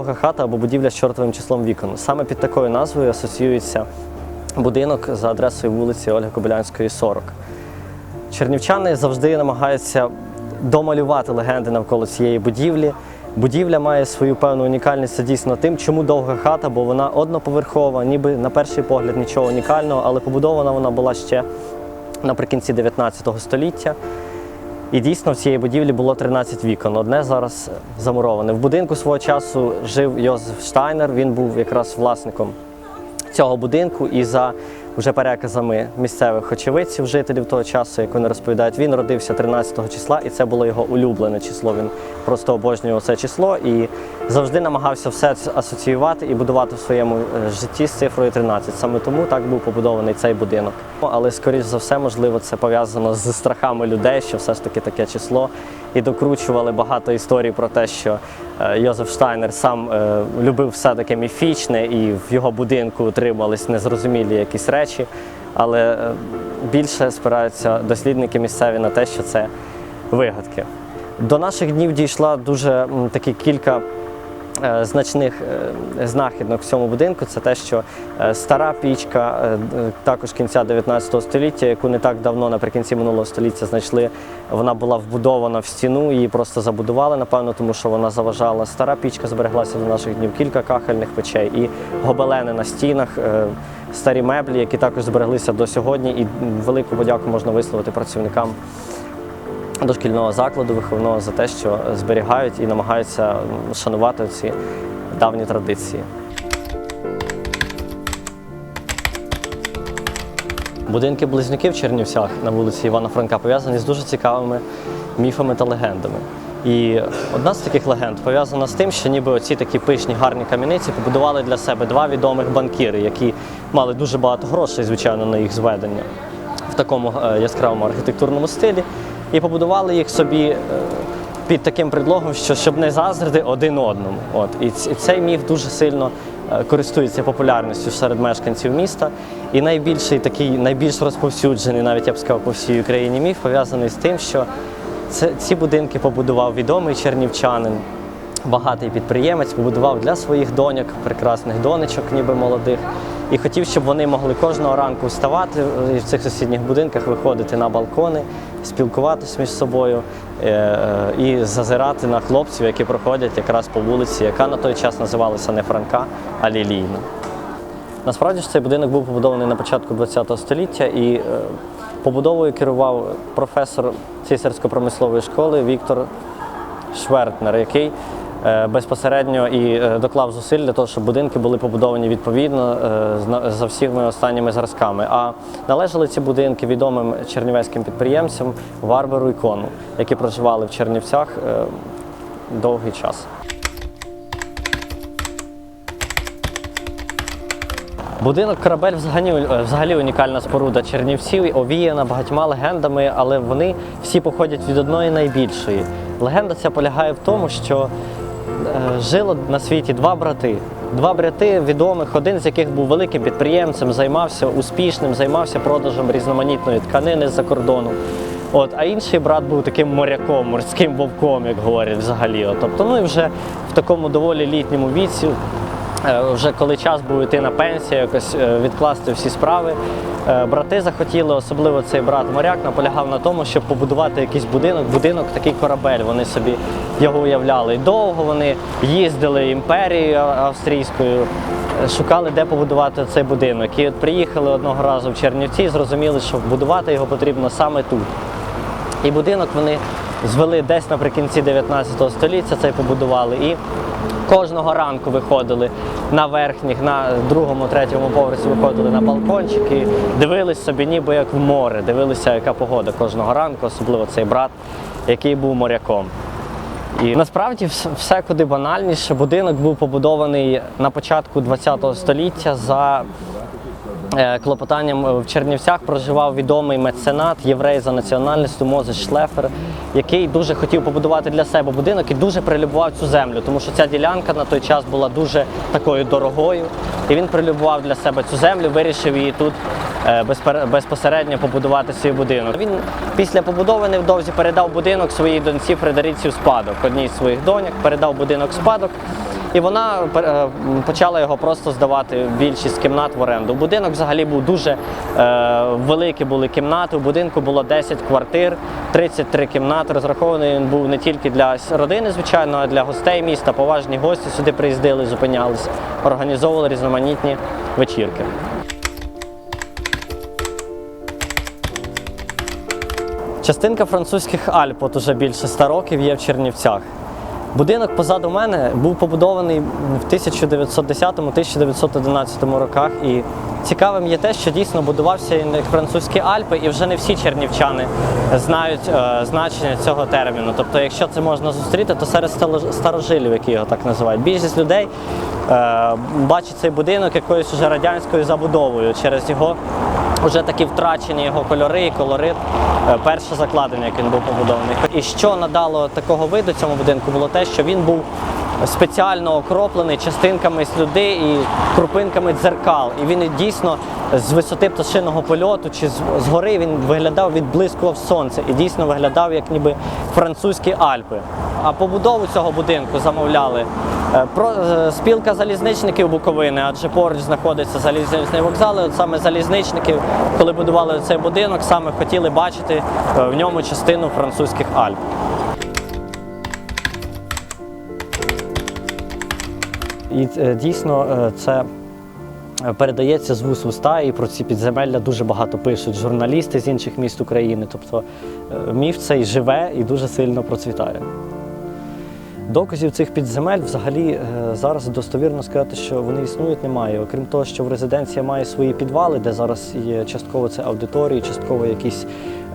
Довга хата або будівля з чортовим числом вікон. Саме під такою назвою асоціюється будинок за адресою вулиці Ольги Кобилянської, 40. Чернівчани завжди намагаються домалювати легенди навколо цієї будівлі. Будівля має свою певну унікальність це дійсно тим, чому довга хата, бо вона одноповерхова, ніби на перший погляд нічого унікального, але побудована вона була ще наприкінці 19 століття. І дійсно в цієї будівлі було 13 вікон. Одне зараз замуроване. В будинку свого часу жив Йозеф Штайнер. Він був якраз власником цього будинку. І за вже переказами місцевих очевидців, жителів того часу, як вони розповідають, він родився 13-го числа, і це було його улюблене число. Він просто обожнював це число і завжди намагався все асоціювати і будувати в своєму е, житті з цифрою 13. Саме тому так був побудований цей будинок. Але скоріш за все, можливо, це пов'язано з страхами людей, що все ж таки таке число. І докручували багато історій про те, що Йозеф Штайнер сам е, любив все таке міфічне, і в його будинку утримались незрозумілі якісь речі. Але е, більше спираються дослідники місцеві на те, що це вигадки. До наших днів дійшла дуже такі кілька е, значних е, знахідок в цьому будинку. Це те, що е, стара пічка, е, також кінця 19 століття, яку не так давно, наприкінці минулого століття, знайшли. Вона була вбудована в стіну, її просто забудували, напевно, тому що вона заважала. Стара пічка збереглася до наших днів, кілька кахельних печей і гобелени на стінах. е, Старі меблі, які також збереглися до сьогодні, і велику подяку можна висловити працівникам дошкільного закладу виховного за те, що зберігають і намагаються шанувати ці давні традиції. Будинки близнюки в Чернівцях на вулиці Івана Франка пов'язані з дуже цікавими міфами та легендами. І одна з таких легенд пов'язана з тим, що ніби оці такі пишні гарні кам'яниці побудували для себе два відомих банкіри, які мали дуже багато грошей, звичайно, на їх зведення в такому е, яскравому архітектурному стилі, і побудували їх собі е, під таким предлогом, що щоб не заздрити один одному. От і цей міф дуже сильно е, користується популярністю серед мешканців міста. І найбільший такий, найбільш розповсюджений, навіть я б сказав, по всій Україні міф пов'язаний з тим, що це, ці будинки побудував відомий чернівчанин, багатий підприємець, побудував для своїх доньок, прекрасних донечок, ніби молодих, і хотів, щоб вони могли кожного ранку вставати і в цих сусідніх будинках, виходити на балкони, спілкуватись між собою е, е, і зазирати на хлопців, які проходять якраз по вулиці, яка на той час називалася не Франка, а Лілійна. Насправді ж цей будинок був побудований на початку ХХ століття і е, побудовою керував професор цісарсько-промислової школи Віктор Швертнер, який безпосередньо і е, доклав зусиль для того, щоб будинки були побудовані відповідно е, за всіми останніми зразками. А належали ці будинки відомим чернівецьким підприємцям Варвару і Кону, які проживали в Чернівцях е, довгий час. Будинок корабель взагалі, е, взагалі унікальна споруда Чернівців, овіяна багатьма легендами, але вони всі походять від одної найбільшої. Легенда ця полягає в тому, що е, жило на світі два брати. Два брати відомих, один з яких був великим підприємцем, займався успішним, займався продажем різноманітної тканини з-за кордону. От, а інший брат був таким моряком, морським вовком, як говорять взагалі. От, тобто, ну і вже в такому доволі літньому віці Е, Вже коли час був йти на пенсію, якось е, відкласти всі справи. е, Брати захотіли, особливо цей брат моряк, наполягав на тому, щоб побудувати якийсь будинок, будинок такий корабель. Вони собі його уявляли. І довго вони їздили імперією австрійською, е, шукали, де побудувати цей будинок. І от приїхали одного разу в Чернівці зрозуміли, що будувати його потрібно саме тут. І будинок вони звели десь наприкінці 19 століття, цей побудували. І кожного ранку виходили на верхніх, на другому, третьому поверсі виходили на балкончики, дивились собі, ніби як в море, дивилися, яка погода кожного ранку, особливо цей брат, який був моряком. І насправді все куди банальніше. Будинок був побудований на початку ХХ століття за Клопотанням е, в Чернівцях проживав відомий меценат, єврей за національністю Мозес Шлефер, який дуже хотів побудувати для себе будинок і дуже прилюбував цю землю, тому що ця ділянка на той час була дуже такою дорогою. І він прилюбував для себе цю землю, вирішив її тут е, безпосередньо побудувати свій будинок. Він після побудови невдовзі передав будинок своїй доньці Фредериці в спадок. Одній з своїх доньок передав будинок в спадок. І вона е, почала його просто здавати більшість кімнат в оренду. Будинок взагалі був дуже е, великі були кімнати. У будинку було 10 квартир, 33 кімнати. Розрахований він був не тільки для родини, звичайно, а для гостей міста. Поважні гості сюди приїздили, зупинялись, організовували різноманітні вечірки. Частинка французьких Альп, от уже більше 100 років, є в Чернівцях. Будинок позаду мене був побудований в 1910-1911 роках. І цікавим є те, що дійсно будувався як французькі Альпи, і вже не всі чернівчани знають е, значення цього терміну. Тобто, якщо це можна зустріти, то серед старожилів, які його так називають. Більшість людей е, бачить цей будинок якоюсь уже радянською забудовою через його вже такі втрачені його кольори і колорит. Е, Перше закладення, як він був побудований. І що надало такого виду цьому будинку, було те, що він був спеціально окроплений частинками слюди і крупинками дзеркал. І він дійсно з висоти пташиного польоту чи з- згори він виглядав, відблискував сонце і дійсно виглядав як ніби французькі Альпи. А побудову цього будинку замовляли спілка залізничників Буковини, адже поруч знаходиться залізничний вокзал. І от саме залізничники, коли будували цей будинок, саме хотіли бачити е, в ньому частину французьких Альп. І е, дійсно е, це е, передається з вуст уста, і про ці підземелля дуже багато пишуть журналісти з інших міст України. Тобто е, міф цей живе і дуже сильно процвітає. Доказів цих підземель взагалі е, зараз достовірно сказати, що вони існують, немає. Окрім того, що в резиденція має свої підвали, де зараз є частково це аудиторії, частково якісь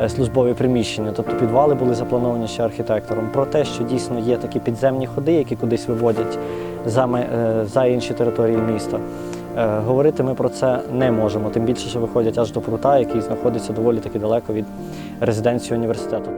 е, службові приміщення. Тобто підвали були заплановані ще архітектором. Про те, що дійсно є такі підземні ходи, які кудись виводять за, е, за інші території міста. Говорити ми про це не можемо, тим більше, що виходять аж до прута, який знаходиться доволі таки далеко від резиденції університету.